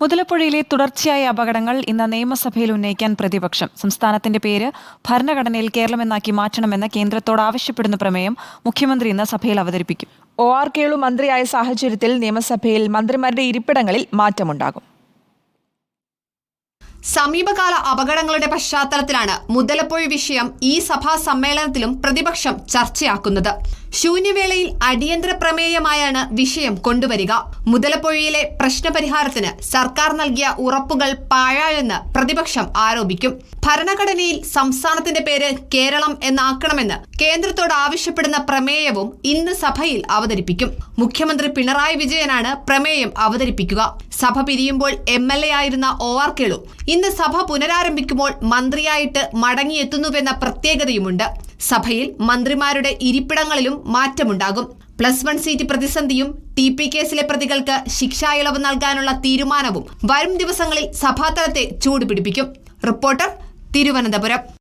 മുതലപ്പുഴയിലെ തുടർച്ചയായ അപകടങ്ങൾ ഇന്ന് നിയമസഭയിൽ ഉന്നയിക്കാൻ പ്രതിപക്ഷം. സംസ്ഥാനത്തിന്റെ പേര് ഭരണഘടനയിൽ കേരളമെന്നാക്കി മാറ്റണമെന്ന് കേന്ദ്രത്തോട് ആവശ്യപ്പെടുന്ന പ്രമേയം മുഖ്യമന്ത്രി ഇന്ന് സഭയിൽ അവതരിപ്പിക്കും. ഒ. ആർ. കേളു മന്ത്രിയായ സാഹചര്യത്തിൽ നിയമസഭയിൽ മന്ത്രിമാരുടെ ഇരിപ്പിടങ്ങളിൽ മാറ്റമുണ്ടാകും. സമീപകാല അപകടങ്ങളുടെ പശ്ചാത്തലത്തിലാണ് മുതലപ്പുഴ വിഷയം ഈ സഭാ സമ്മേളനത്തിലും പ്രതിപക്ഷം ചർച്ചയാക്കുന്നത്. ശൂന്യവേളയിൽ അടിയന്തര പ്രമേയമായാണ് വിഷയം കൊണ്ടുവരിക. മുതലപ്പുഴയിലെ പ്രശ്നപരിഹാരത്തിന് സർക്കാർ നൽകിയ ഉറപ്പുകൾ പാഴായെന്ന് പ്രതിപക്ഷം ആരോപിക്കും. ഭരണഘടനയിൽ സംസ്ഥാനത്തിന്റെ പേര് കേരളം എന്നാക്കണമെന്ന് കേന്ദ്രത്തോട് ആവശ്യപ്പെടുന്ന പ്രമേയവും ഇന്ന് സഭയിൽ അവതരിപ്പിക്കും. മുഖ്യമന്ത്രി പിണറായി വിജയനാണ് പ്രമേയം അവതരിപ്പിക്കുക. സഭ പിരിയുമ്പോൾ എം എൽ എ ആയിരുന്ന ഒ ആർ കേളു. ഇന്ന് സഭ പുനരാരംഭിക്കുമ്പോൾ മന്ത്രിയായിട്ട് മടങ്ങിയെത്തുന്നുവെന്ന പ്രത്യേകതയുമുണ്ട്. സഭയിൽ മന്ത്രിമാരുടെ ഇരിപ്പിടങ്ങളിലും മാറ്റമുണ്ടാകും. പ്ലസ് വൺ സീറ്റ് പ്രതിസന്ധിയും ടി പി കേസിലെ പ്രതികൾക്ക് ശിക്ഷാ ഇളവ് നൽകാനുള്ള തീരുമാനവും വരും ദിവസങ്ങളിൽ സഭാതലത്തെ ചൂടുപിടിപ്പിക്കും. റിപ്പോർട്ടർ തിരുവനന്തപുരം.